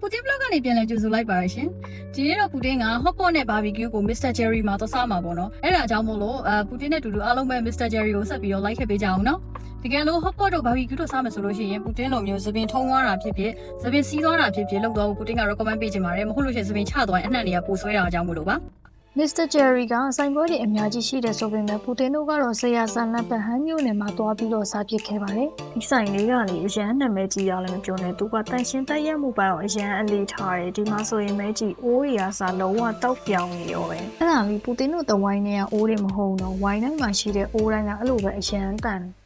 ပူတင် vlog ကနေပြန်လည်ကြိုဆိုလိုက်ပါရရှင်ဒီနေ့တော့ပူတင်က hot pot နဲ့ barbecue ကို Mr. Jerry မှာသွားစားမှာပေါ့နော်အဲ့ဒါအကြောင်းမို့လို့အဲပူတင်နဲ့တူတူအားလုံးပဲ Mr. Jerry ကိုဆက်ပြီးတော့ like ခဲ့ပေးကြအောင်နော်တကယ်လို့ hot pot တို့ barbecue တို့စားမယ်ဆိုလို့ရှိရင်ပူတင်လိုမျိုးသပင်ထုံးသွားတာဖြစ်ဖြစ်သပင်စီးသွားတာဖြစ်ဖြစ်လောက်တော့ပူတင်က recommend ပေးချင်ပါတယ်မဟုတ်လို့ရှိရင်သပင်ချသွားရင်အနှံ့တွေကပိုဆွဲတာအကြောင်းမို့လို့ပါ မစ္စတာဂျယ်ရီကဆိုင်ပွဲတွေအများကြီးရှိတယ်ဆိုပေမဲ့ပူတင်တို့ကတော့ဆရာဆန်လန်ပဟန်မြို့နယ်မှာတွားပြီးတော့စားပစ်ခဲ့ပါတယ်။ဒီဆိုင်လေးကလေအရန်နာမည်ကြီးရလည်းမပြောနဲ့သူကတန်ရှင်းတက်ရက်မှုပိုင်းကိုအရန်အလေးထားတယ်ဒီမှာဆိုရင်မဲကြီးအိုးရီယာစားလုံးဝတောက်ပြောင်နေရောပဲ။အဲ့ဒါပြီးပူတင်တို့တဝိုင်းနဲ့ကအိုးတွေမဟုတ်တော့ဝိုင်းတိုင်းမှာရှိတဲ့အိုးတိုင်းကအဲ့လိုပဲအရန်တန်တယ်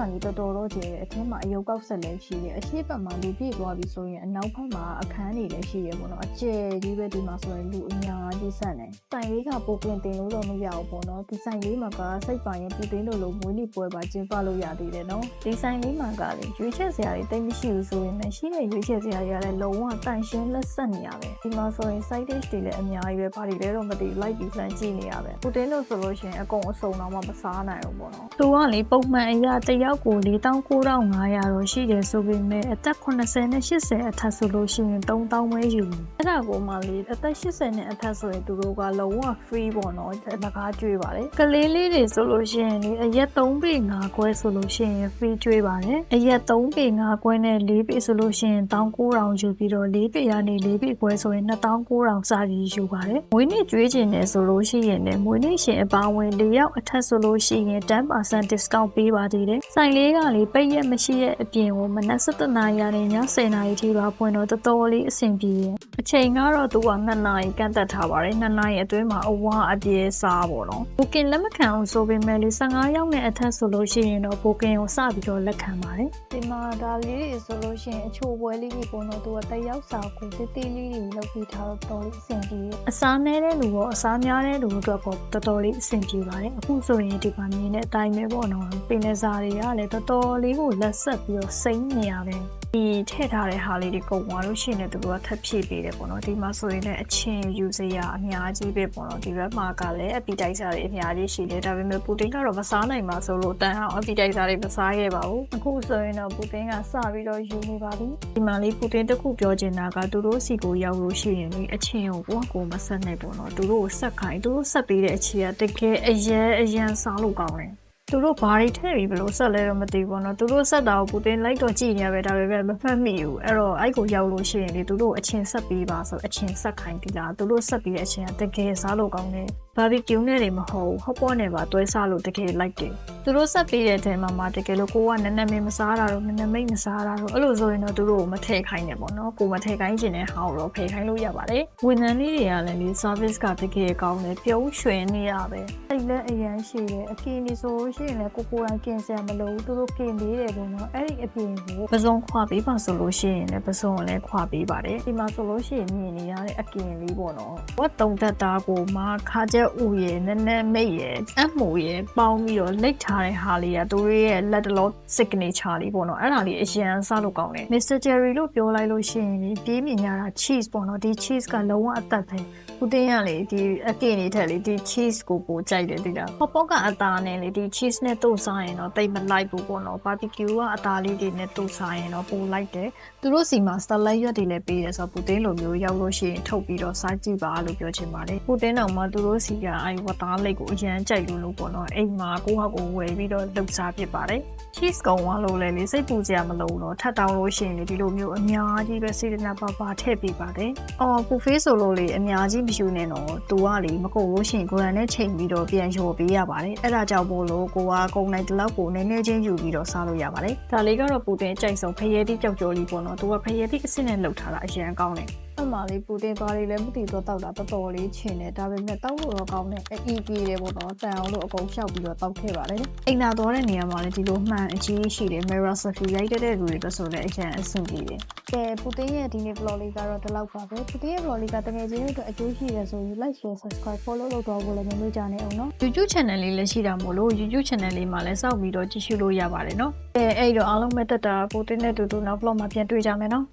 ဆိုင်လေးကလေတော်တော်တော့ကျဲတယ်အထင်းမှာအယုတ်ကောက်ဆက်လည်းရှိတယ်အရှိတ်ဘက်မှာလူပြည့်သွားပြီဆိုရင်အနောက်ဘက်မှာအခန်းတွေလည်းရှိရပေါ့နော်အကျယ်ကြီးပဲဒီမှာဆိုရင်လူအများကြီးဆက်နေဆိုင်လေးကပိုပင်တင်လို့တော့မရဘူးပေါ့နော်ဒီဆိုင်လေးမှာကစိတ်ပါရင်ပူတင်လို့လို့မွေးနေ့ပွဲပါကျင်းပလို့ရသေးတယ်နော်ဒီဆိုင်လေးမှာကလေရွေးချက်စရာတွေတိတ်မရှိဘူးဆိုရင်လည်းရှိတဲ့ရွေးချက်စရာတွေကလည်းလုံးဝတန့်ရှင်းလက်ဆက်နေရပဲဒီမှာဆိုရင် side dish တွေလည်းအများကြီးပဲဘာတွေလဲတော့မသိဘူး like ပြီးစမ်းကြည့်နေရပဲပူတင်လို့ဆိုလို့ရှိရင်အကုန်အစုံတော့မှမစားနိုင်ဘူးပေါ့နော်သူကလေပုံမှန်အရာတစ်ယောက်ကို4900တော့ရှိတယ်ဆိုပေမဲ့အသက်80နဲ့80အထက်ဆိုလို့ရှိရင်3000ပဲယူတယ်အဲ့ဒါကိုမှလေအသက်80နဲ့အထက်ဆိုရင်သူတို့ကလုံးဝ free ပေါ့နော်လကားကျွေးပါတယ်ကလေးလေးတွေဆိုလို့ရှိရင်လေအရက်3ပေ5ခွဲဆိုလို့ရှိရင် free ကျွေးပါတယ်အရက်3ပေ5ခွဲနဲ့4ပေဆိုလို့ရှိရင်1900ယူပြီးတော့4ပေကနေ4ပေခွဲဆိုရင်2900စာကြီးယူပါတယ်မွေးနေ့ကျွေးခြင်းနဲ့ဆိုလို့ရှိရင်လည်းမွေးနေ့ရှင်အပါဝင်၄ယောက်အထက်ဆိုလို့ရှိရင်10% discount ပေးပါသေးတယ်ဆိုင်လေးကလေပိတ်ရက်မရှိတဲ့အပြင်ကိုမနက်7:00နာရီကနေည10:00နာရီထိပါဖွင့်တော့တော်တော်လေးအဆင်ပြေတယ်အချိန်ကတော့သူက2နာရီကန့်သက်ထားပါတယ်2နာရီအတွင်းမှာအဝါအပြေးစားပေါ့နော် booking လက်မခံအောင်ဆိုပေမဲ့လေ15ယောက်နဲ့အထက်ဆိုလို့ရှိရင်တော့ booking ကိုစပြီးတော့လက်ခံပါတယ်ဒီမှာဒါလေးတွေဆိုလို့ရှိရင်အချိုပွဲလေးတွေပေါ့နော်သူကတယောက်စာကိုတိတိလေးတွေလုပ်ပြီးထားတော့တော်လေးအဆင်ပြေအစားနည်းတဲ့လူရောအစားများတဲ့လူတို့ကတော့တော်တော်လေးအဆင်ပြေပါတယ်အခုဆိုရင်ဒီမှာမြင်တဲ့အတိုင်းပဲပေါ့နော်ပင်လယ်စာတွေကလည်းတော်တော်လေးကိုလက်ဆက်ပြီးတော့စိမ့်နေရတယ်ဒီထည့်ထားတဲ့ဟာလေးတွေကုန်သွားလို့ရှိရင်လည်းသူတို့ကထပ်ဖြည့်ပေးတယ်ပေါ့နော်ဒီမှာဆိုရင်လည်းအချင်းယူစရာအများကြီးပဲပေါ့နော်ဒီဘက်မှာကလည်း appetizer တွေအများကြီးရှိတယ်ဒါပေမဲ့ပူတင်ကတော့မစားနိုင်ပါဆိုလို့တန်အောင် appetizer တွေမစားခဲ့ပါဘူးအခုဆိုရင်တော့ပူတင်ကစပြီးတော့ယူနေပါပြီဒီမှာလေးပူတင်တခုပြောချင်တာကသူတို့စီကိုရောက်လို့ရှိရင်လေအချင်းကိုကိုကကိုမဆက်နိုင်ပေါ့နော်သူတို့ကိုဆက်ခိုင်းသူတို့ဆက်ပေးတဲ့အချင်းကတကယ်အရန်အရန်စားလို့ကောင်းတယ် သူတို့ဘာတွေထည့်ပြီးဘလို့ဆက်လဲတော့မသိဘူးပေါ့နော်သူတို့ဆက်တာကိုပူတင်လိုက်တော့ကြည့်နေရပဲဒါပေမဲ့မဖတ်မိဘူးအဲ့တော့အဲ့ကိုရောက်လို့ရှိရင်လေသူတို့အချင်းဆက်ပေးပါဆိုအချင်းဆက်ခိုင်းပြီလားသူတို့ဆက်ပြီးတဲ့အချင်းကတကယ်စားလို့ကောင်းတယ်ဘာဘီကျူးနဲ့တွေမဟုတ်ဘူးဟော့ပေါ့နဲ့ပါတွဲစားလို့တကယ်လိုက်တယ်သူတို့ဆက်ပေးတဲ့အချိန်မှာမှတကယ်လို့ကိုကနည်းနည်းမင်းမစားတာတော့နည်းနည်းမိတ်မစားတာတော့အဲ့လိုဆိုရင်တော့သူတို့ကိုမထည့်ခိုင်းနဲ့ပေါ့နော်ကိုမထည့်ခိုင်းခြင်းနဲ့ဟာကိုတော့ဖယ်ခိုင်းလို့ရပါတယ်ဝန်ထမ်းလေးတွေကလည်းလေ service ကတကယ်ကောင်းတယ်ပြုံးရွှင်နေရပဲအဲ့ လည်းအရန်ရှိတယ်အပြင်ဒီဆိုလို့ရှိရင်လည်းကိုကိုယ်တိုင်ပြင်စရာမလိုဘူးသူတို့ပြင်ပေးတယ်ပေါ့နော်အဲ့ဒီအပြင်ကိုပစုံခွာပေးပါဆိုလို့ရှိရင်လည်းပစုံကိုလည်းခွာပေးပါတယ်ဒီမှာဆိုလို့ရှိရင်မြင်နေရတဲ့အကင်လေးပေါ့နော်ဝတ်တုံသက်သားကိုမှခါချက်ဥရယ်နည်းနည်းမိတ်ရယ်အမှုရယ်ပေါင်းပြီးတော့လိတ်ထားတဲ့ဟာလေးကသူတို့ရဲ့လက်တလော signature လေးပေါ့နော်အဲ့ဒါလေးအရန်စားလို့ကောင်းတယ် Mr. Jerry လို့ပြောလိုက်လို့ရှိရင်ဒီပြေးမြင်ရတာ cheese ပေါ့နော်ဒီ cheese ကလုံးဝအသက်ပဲဦးတင်းရလေဒီအကင်လေးထက်လေဒီ cheese ကိုပိုကြိုက်တယ်တိတာဟော့ပေါ့ကအသားနဲ့လေဒီ cheese နဲ့တို့စားရင်တော့တိတ်မလိုက်ဘူးပေါ့နော် barbecue ကအသားလေးတွေနဲ့တို့စားရင်တော့ပိုလိုက်တယ်သူတို့စီမှာ salad ရွက်တွေလည်းပေးတယ်ဆိုတော့ပူတင်းလိုမျိုးရောက်လို့ရှိရင်ထုတ်ပြီးတော့စားကြည့်ပါလို့ပြောချင်ပါတယ်ပူတင်းတော့မှသူတို့စီကအဲဝတ်သားလိတ်ကိုအရန်ကြိုက်လို့လို့ပေါ့နော်အိမ်မှာကိုယ့်ဟာကိုယ်ဝယ်ပြီးတော့လုပ်စားဖြစ်ပါတယ် cheese ကုံသွားလို့လည်းလေစိတ်ပူစရာမလိုတော့ထပ်တောင်းလို့ရှိရင်လေဒီလိုမျိုးအများကြီးပဲစေတနာပါပါထည့်ပေးပါတယ်။အော်ပူဖေးဆိုလို့လေအများကြီးမယူနဲ့တော့သူကလေမကုန်လို့ရှိရင်ကိုယ်တိုင်နဲ့ချိန်ပြီးတော့ပြန်လျှော်ပေးရပါတယ်။အဲ့ဒါကြောင့်မို့လို့ကိုကကုံနိုင်တလောက်ကိုနည်းနည်းချင်းယူပြီးတော့စားလို့ရပါတယ်။ဒါလေးကတော့ပူတင်ကြိုက်ဆုံးဖရဲတိကြောက်ကြော်လေးပေါ့နော်။သူကဖရဲတိအစ်စ်နဲ့လှုပ်ထားတာအရင်ကောင်းတယ်။ အမှလေးပူတင်ပါလေးလည်းမသိတော့တောက်တာတော်တော်လေးချင်တယ်ဒါပေမဲ့တောက်လို့တော့ကောင်းတယ်အီပြေတယ်ပေါ့နော်တန်အောင်လို့အကုန်ရှောက်ပြီးတော့တောက်ခဲ့ပါတယ်အိမ်သာသွားတဲ့နေရာမှာလည်းဒီလိုမှန်အကြီးရှိတယ် mirror selfie ရိုက်တဲ့လူတွေတော့ဆိုလည်းအရင်အဆင်ပြေတယ်ကဲပူတင်ရဲ့ဒီနေ့ vlog လေးကတော့ဒီလောက်ပါပဲပူတင်ရဲ့ vlog လေးကတကယ်ချင်းတို့အကျိုးရှိတယ်ဆိုရင် like share subscribe follow လုပ်တော့ဖို့လည်းမလို့ကြနေအောင်နော် YouTube channel လေးလည်းရှိတာမို့လို့ YouTube channel လေးမှာလည်းစောင့်ပြီးတော့ကြည့်ရှုလို့ရပါတယ်နော်အဲအဲ့တော့အားလုံးပဲတက်တာပူတင်နဲ့တူတူနောက် vlog မှာပြန်တွေ့ကြမယ်နော်